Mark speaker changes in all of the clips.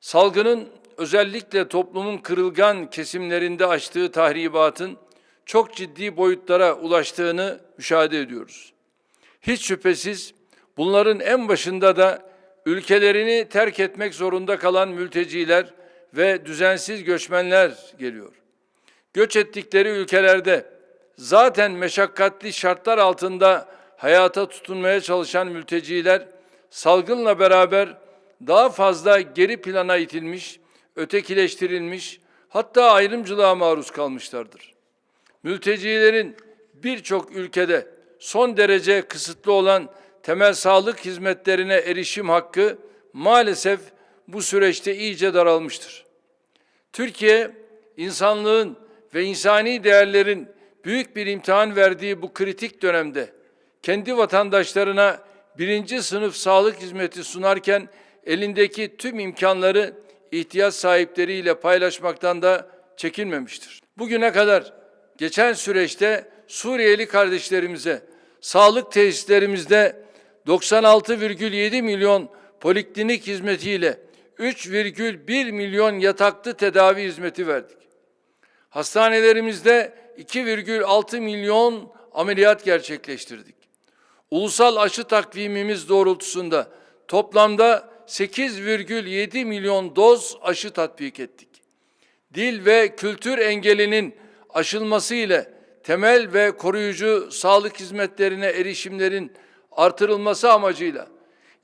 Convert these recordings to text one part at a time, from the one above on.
Speaker 1: Salgının özellikle toplumun kırılgan kesimlerinde açtığı tahribatın çok ciddi boyutlara ulaştığını müşahede ediyoruz. Hiç şüphesiz bunların en başında da ülkelerini terk etmek zorunda kalan mülteciler ve düzensiz göçmenler geliyor. Göç ettikleri ülkelerde zaten meşakkatli şartlar altında hayata tutunmaya çalışan mülteciler salgınla beraber daha fazla geri plana itilmiş, ötekileştirilmiş, hatta ayrımcılığa maruz kalmışlardır. Mültecilerin birçok ülkede son derece kısıtlı olan temel sağlık hizmetlerine erişim hakkı maalesef bu süreçte iyice daralmıştır. Türkiye, insanlığın ve insani değerlerin büyük bir imtihan verdiği bu kritik dönemde kendi vatandaşlarına birinci sınıf sağlık hizmeti sunarken elindeki tüm imkanları ihtiyaç sahipleriyle paylaşmaktan da çekinmemiştir. Bugüne kadar geçen süreçte Suriyeli kardeşlerimize sağlık tesislerimizde 96,7 milyon poliklinik hizmetiyle 3,1 milyon yataklı tedavi hizmeti verdik. Hastanelerimizde 2,6 milyon ameliyat gerçekleştirdik. Ulusal aşı takvimimiz doğrultusunda toplamda 8,7 milyon doz aşı tatbik ettik. Dil ve kültür engelinin aşılması ile temel ve koruyucu sağlık hizmetlerine erişimlerin artırılması amacıyla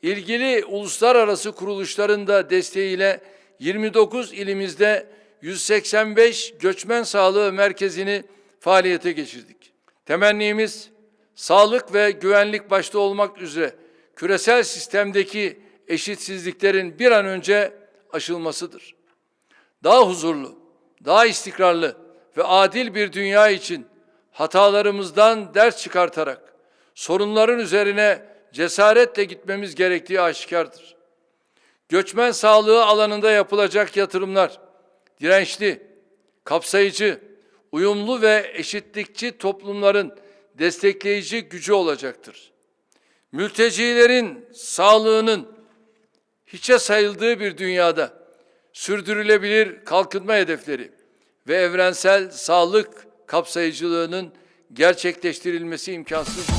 Speaker 1: ilgili uluslararası kuruluşların da desteğiyle 29 ilimizde 185 göçmen sağlığı merkezini faaliyete geçirdik. Temennimiz sağlık ve güvenlik başta olmak üzere küresel sistemdeki eşitsizliklerin bir an önce aşılmasıdır. Daha huzurlu, daha istikrarlı ve adil bir dünya için hatalarımızdan ders çıkartarak sorunların üzerine cesaretle gitmemiz gerektiği aşikardır. Göçmen sağlığı alanında yapılacak yatırımlar dirençli, kapsayıcı, uyumlu ve eşitlikçi toplumların destekleyici gücü olacaktır. Mültecilerin sağlığının hiçe sayıldığı bir dünyada sürdürülebilir kalkınma hedefleri ve evrensel sağlık kapsayıcılığının gerçekleştirilmesi imkansızdır.